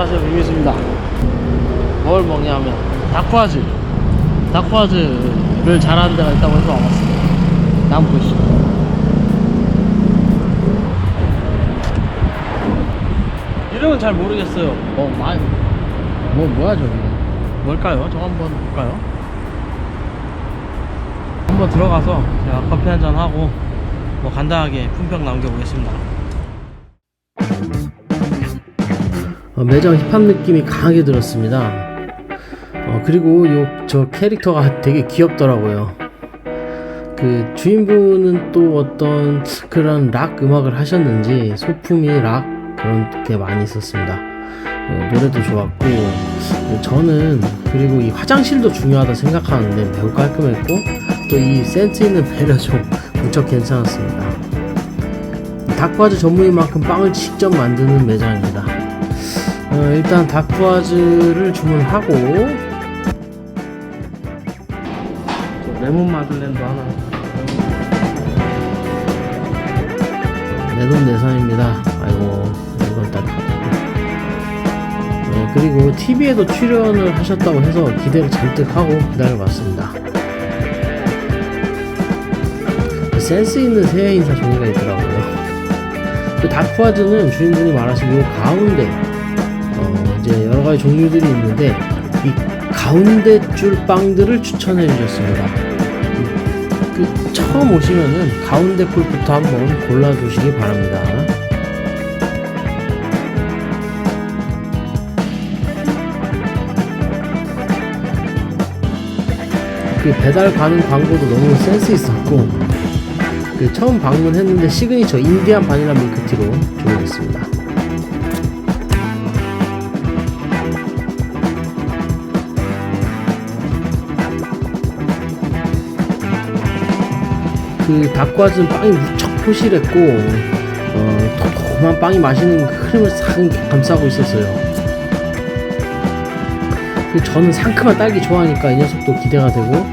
안녕하세요. 미미수입니다. 뭘 먹냐면 닭화즈 닭화즈를 잘하는 데가 있다고 해서 와봤습니다. 남부시 이름은 잘 모르겠어요. 뭐, 어 많이 뭐 뭐야 저기? 뭘까요? 저 한번 볼까요? 한번 들어가서 제가 커피 한잔 하고 뭐 간단하게 품평 남겨보겠습니다. 어, 매장 힙합 느낌이 강하게 들었습니다. 어, 그리고 요 저 캐릭터가 되게 귀엽더라고요. 그 주인분은 또 어떤 그런 락 음악을 하셨는지 소품이 락 그런 게 많이 있었습니다. 어, 노래도 좋았고 어, 저는 그리고 이 화장실도 중요하다 생각하는데 매우 깔끔했고 또 이 센스 있는 배려도 무척 괜찮았습니다. 닭과즈 전문인 만큼 빵을 직접 만드는 매장입니다. 어, 일단 다크와즈를 주문하고 저 레몬 마들렌도 하나. 내돈 내산입니다. 아이고 이건 딱. 네, 그리고 TV에도 출연을 하셨다고 해서 기대를 잔뜩 하고 기다려봤습니다. 그 센스 있는 새해 인사 종이가 있더라고요. 그 다크와즈는 주인분이 말하신 요 가운데 여러 가지 종류들이 있는데 이 가운데 줄 빵들을 추천해 주셨습니다. 그, 그 처음 오시면은 가운데 꿀부터 한번 골라 주시기 바랍니다. 그 배달 가는 광고도 너무 센스 있었고 그 처음 방문했는데 시그니처 인디안 바닐라 밀크티로 주문했습니다. 그 닭과즙 빵이 무척 포실했고 어, 도톰한 빵이 마시는 그 흐름을 싹 감싸고 있었어요. 그 저는 상큼한 딸기 좋아하니까 이 녀석도 기대가 되고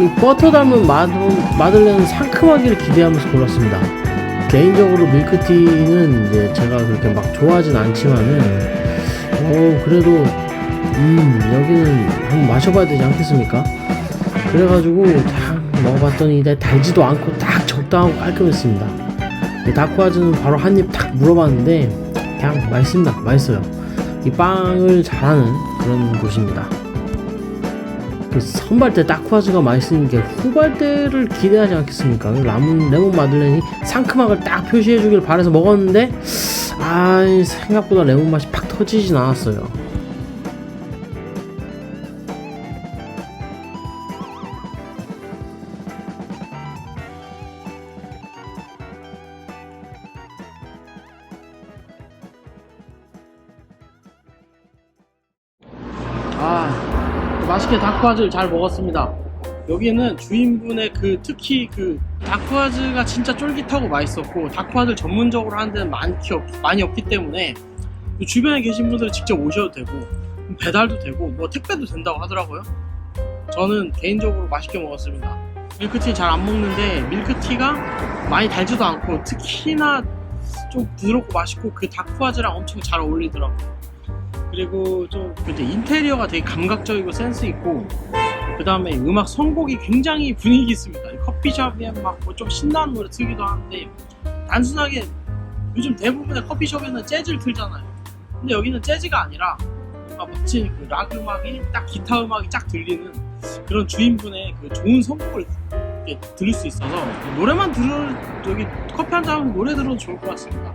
이 버터 닮은 마들, 마들렌은 상큼하기를 기대하면서 골랐습니다. 개인적으로 밀크티는 이제 제가 그렇게 막 좋아하진 않지만은 어 그래도 음 여기는 한번 마셔봐야 되지 않겠습니까? 그래가지고 딱 먹어봤더니 달지도 않고 딱 적당하고 깔끔했습니다. 이 다크와즈는 바로 한입딱 물어봤는데 그냥 맛있습니다. 맛있어요. 이 빵을 잘하는 그런 곳입니다. 그 선발대 다크와즈가 맛있는 게 후발대를 기대하지 않겠습니까? 그 라문 레몬 마들렌이 상큼함을 딱 표시해주길 바래서 먹었는데 아 생각보다 레몬 맛이 팍 터지진 않았어요. 아 맛있게 다크와즈를 잘 먹었습니다. 여기는 주인분의 그 특히 그 다크와즈가 진짜 쫄깃하고 맛있었고 다크와즈 전문적으로 하는 데는 많기 없, 많이 없기 때문에 그 주변에 계신 분들은 직접 오셔도 되고 배달도 되고 뭐 택배도 된다고 하더라고요. 저는 개인적으로 맛있게 먹었습니다. 밀크티 잘 안 먹는데 밀크티가 많이 달지도 않고 특히나 좀 부드럽고 맛있고 그 다크와즈랑 엄청 잘 어울리더라고요 그리고 좀 이제 인테리어가 되게 감각적이고 센스 있고 그 다음에 음악 선곡이 굉장히 분위기 있습니다. 이 커피숍에 막 뭐 좀 신나는 노래 틀기도 하는데 단순하게 요즘 대부분의 커피숍에는 재즈를 틀잖아요. 근데 여기는 재즈가 아니라 뭔가 멋진 그 락 음악이 딱 기타 음악이 쫙 들리는 그런 주인분의 그 좋은 선곡을 들을 수 있어서 노래만 들을 여기 커피 한잔 노래 들어도 좋을 것 같습니다.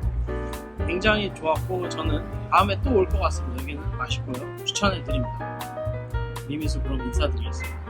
굉장히 좋았고 저는 다음에 또 올 것 같습니다. 여기는 맛있고요. 추천해 드립니다. 미미수 그럼 인사드리겠습니다.